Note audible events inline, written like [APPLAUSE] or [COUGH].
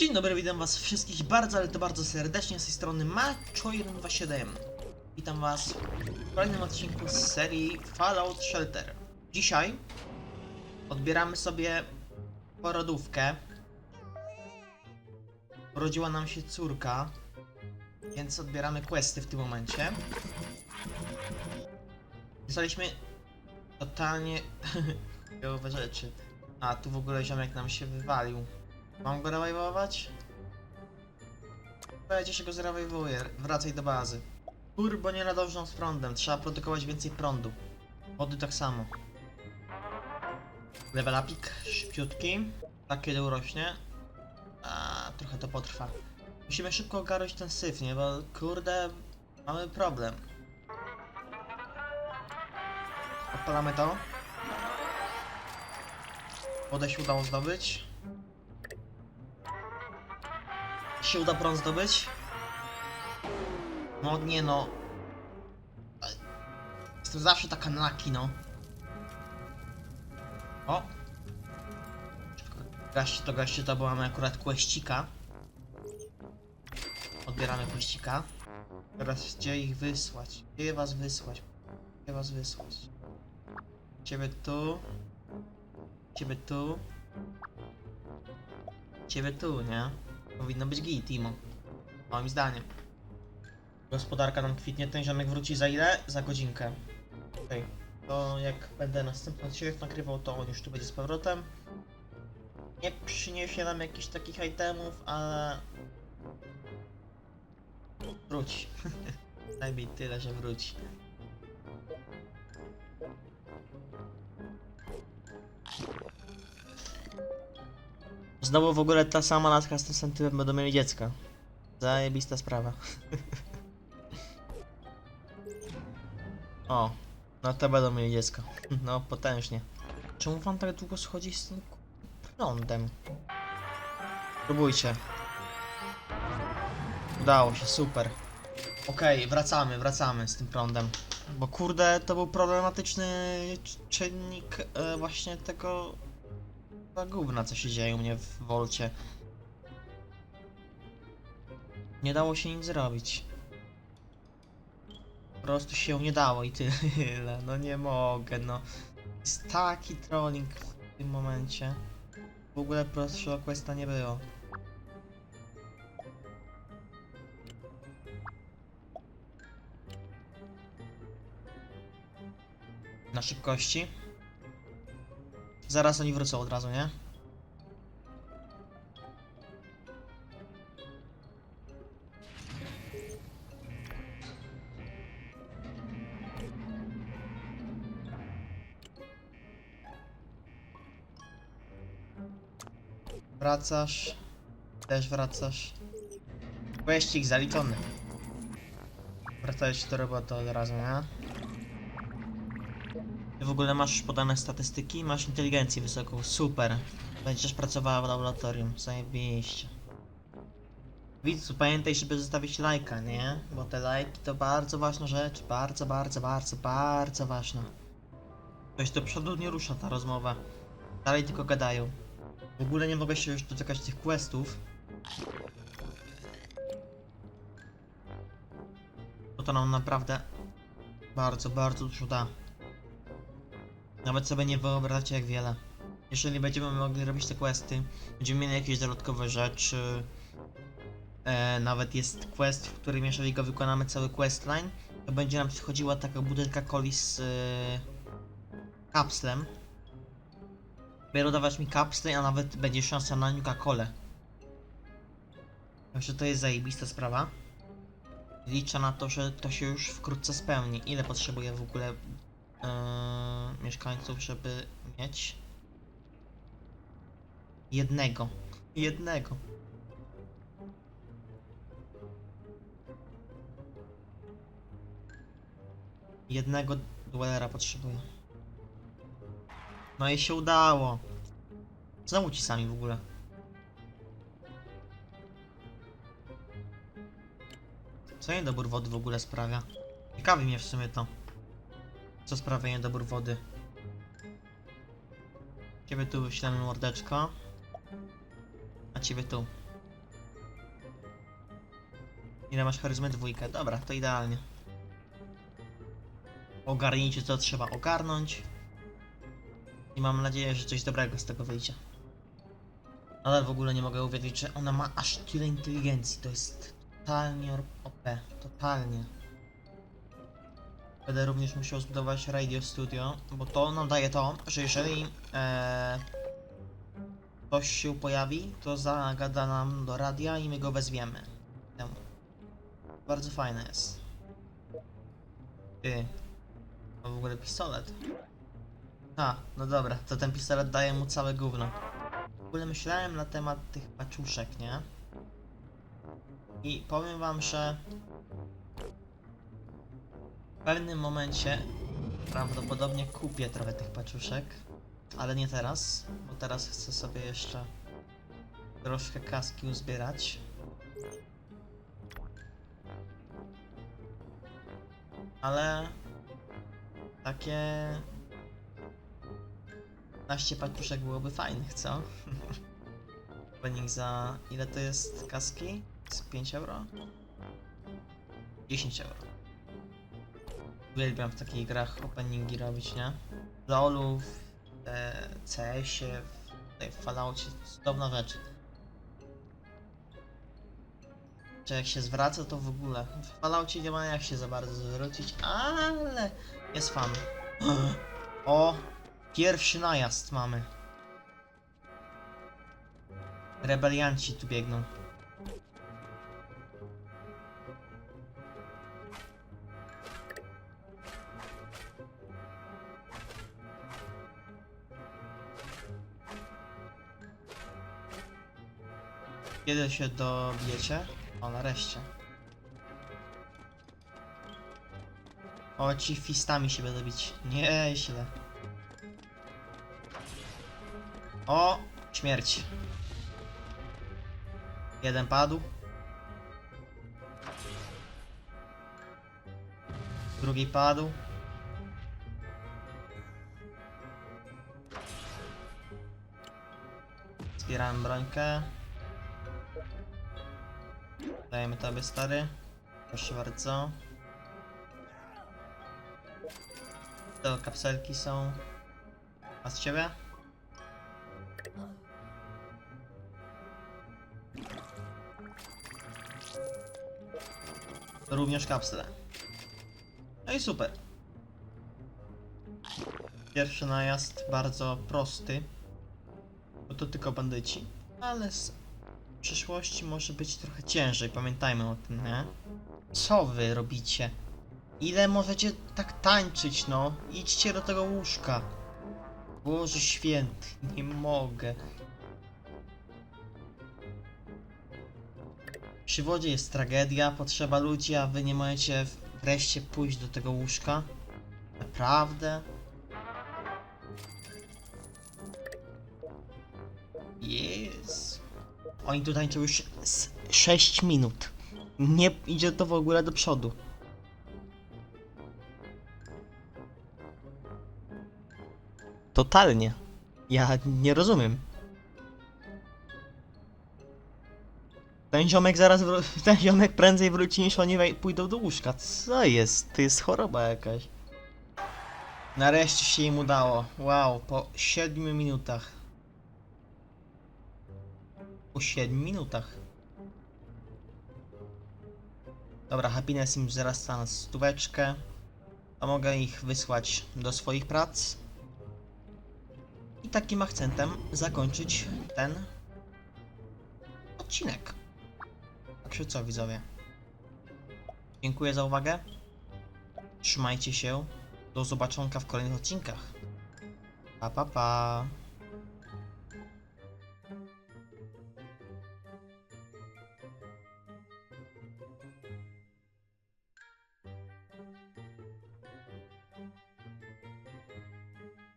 Dzień dobry, witam was wszystkich bardzo, ale to bardzo serdecznie z tej strony Macho127. Witam was w kolejnym odcinku z serii Fallout Shelter. Dzisiaj odbieramy sobie porodówkę. Urodziła nam się córka, więc odbieramy questy w tym momencie. Dostaliśmy totalnie [LAUGHS] chujowe rzeczy. A, tu w ogóle ziomek nam się wywalił. Mam go rewajwować? Będzie się go zrewajwuję. Wracaj do bazy. Turbo nie nadążą z prądem. Trzeba produkować więcej prądu. Wody tak samo. Level upik, szybciutki. Tak kiedy urośnie. A trochę to potrwa. Musimy szybko ogarnąć ten syf, nie? Bo kurde, mamy problem. Odpalamy to. Wodę się udało zdobyć. Się uda prąd zdobyć? No nie no. Jestem zawsze taka naki, no. O! Gaście to, gaście to, bo mamy akurat kłeścika. Odbieramy kłeścika. Teraz gdzie ich wysłać? Gdzie was wysłać? Gdzie was wysłać? Ciebie tu. Ciebie tu. Ciebie tu, nie? Powinno być git, Timo. Moim zdaniem. Gospodarka nam kwitnie, ten ziomek wróci za ile? Za godzinkę. Okej. To jak będę następny odcinek nagrywał, to on już tu będzie z powrotem. Nie przyniesie nam jakichś takich itemów, ale... Wróci. [LAUGHS] Najmniej tyle, że wróci. Znowu w ogóle ta sama laska z tym sentymentem będą mieli dziecka. Zajebista sprawa. [LAUGHS] o, no to będą mieli dziecko. [LAUGHS] No, potężnie. Czemu wam tak długo schodzi z tym prądem? Próbujcie. Udało się, super. Okej, wracamy, wracamy z tym prądem. Bo kurde, to był problematyczny czynnik e, właśnie tego za gówna, co się dzieje u mnie w Wolcie. Nie dało się nic zrobić. Po prostu się nie dało i tyle. No nie mogę, no. Jest taki trolling w tym momencie. W ogóle prostszego questa nie było. Na szybkości. Zaraz oni wrócą od razu, nie? Wracasz. Też wracasz. Kwestik zaliczony. Wracałeś do roboty od razu, nie? W ogóle masz podane statystyki, masz inteligencję wysoką, super. Będziesz pracowała w laboratorium, zajebiście. Widzu, pamiętaj, żeby zostawić lajka, nie? Bo te lajki to bardzo ważna rzecz, bardzo, bardzo, bardzo, bardzo ważna. Coś do przodu nie rusza ta rozmowa. Dalej tylko gadają. W ogóle nie mogę się już doczekać tych questów. Bo to nam naprawdę bardzo, bardzo dużo da. Nawet sobie nie wyobrażacie jak wiele. Jeżeli będziemy mogli robić te questy, będziemy mieli jakieś dodatkowe rzeczy. E, nawet jest quest, w którym jeżeli go wykonamy cały questline, to będzie nam przychodziła taka butelka coli z e, kapslem. Będzie dawać mi kapsle, a nawet będzie szansa na Nuka Colę. Także to jest zajebista sprawa. Liczę na to, że to się już wkrótce spełni. Ile potrzebuję w ogóle yy, mieszkańców, żeby mieć jednego. Jednego. Jednego duelera potrzebuję. No i się udało. Znowu ci sami w ogóle. Co niedobór wody w ogóle sprawia? Ciekawi mnie w sumie to. Co sprawia niedobór wody? Ciebie tu wyślemy mordeczko. A ciebie tu. Ile masz charyzmy? Dwójkę. Dobra, to idealnie. Ogarnijcie co trzeba ogarnąć. I mam nadzieję, że coś dobrego z tego wyjdzie. Ale w ogóle nie mogę uwierzyć, że ona ma aż tyle inteligencji. To jest totalnie OP. Totalnie. Będę również musiał zbudować Radio Studio, bo to nam daje to, że jeżeli e, ktoś się pojawi, to zagada nam do radia i my go wezwiemy. Bardzo fajne jest. Ty. To w ogóle pistolet. A, no dobra, to ten pistolet daje mu całe gówno. W ogóle myślałem na temat tych paczuszek, nie? I powiem wam, że w pewnym momencie prawdopodobnie kupię trochę tych paczuszek, ale nie teraz, bo teraz chcę sobie jeszcze troszkę kaski uzbierać. Ale takie 15 paczuszek byłoby fajnych, co? [LAUGHS] Opening za ile to jest kaski? Z 5 euro? 10 euro. Uwielbiam w takich grach openingi robić, nie? W LoLu, w e, CS-ie, w, w Falloutie, cudowna rzecz. Czy jak się zwraca, to w ogóle. W Falloutie nie ma jak się za bardzo zwrócić, ale jest fan. [GASPS] O! Pierwszy najazd mamy. Rebelianci tu biegną. Kiedy się dobijecie? O, nareszcie. O, ci fistami się będę bić. Nieźle. O! Śmierć. Jeden padł. Drugi padł. Zbierałem brońkę. Dajemy tobie stary. Proszę bardzo. To kapselki są. A z ciebie? Również kapsle. No i super. Pierwszy najazd bardzo prosty. Bo to tylko bandyci. Ale przyszłości może być trochę ciężej, pamiętajmy o tym, nie? Co wy robicie? Ile możecie tak tańczyć, no? Idźcie do tego łóżka. Boże święty, nie mogę. Przy wodzie jest tragedia, potrzeba ludzi, a wy nie możecie wreszcie pójść do tego łóżka? Naprawdę? Jest. Oni tu tańczą już z 6 minut. Nie idzie to w ogóle do przodu. Totalnie. Ja nie rozumiem. Ten ziomek zaraz [LAUGHS] ten ziomek prędzej wróci niż oni pójdą do łóżka. Co jest? To jest choroba jakaś. Nareszcie się im udało. Wow, po 7 minutach. Po 7 minutach. Dobra, happiness im wzrasta na stóweczkę. A mogę ich wysłać do swoich prac. I takim akcentem zakończyć ten odcinek. Także co widzowie? Dziękuję za uwagę. Trzymajcie się. Do zobaczonka w kolejnych odcinkach. Pa pa pa.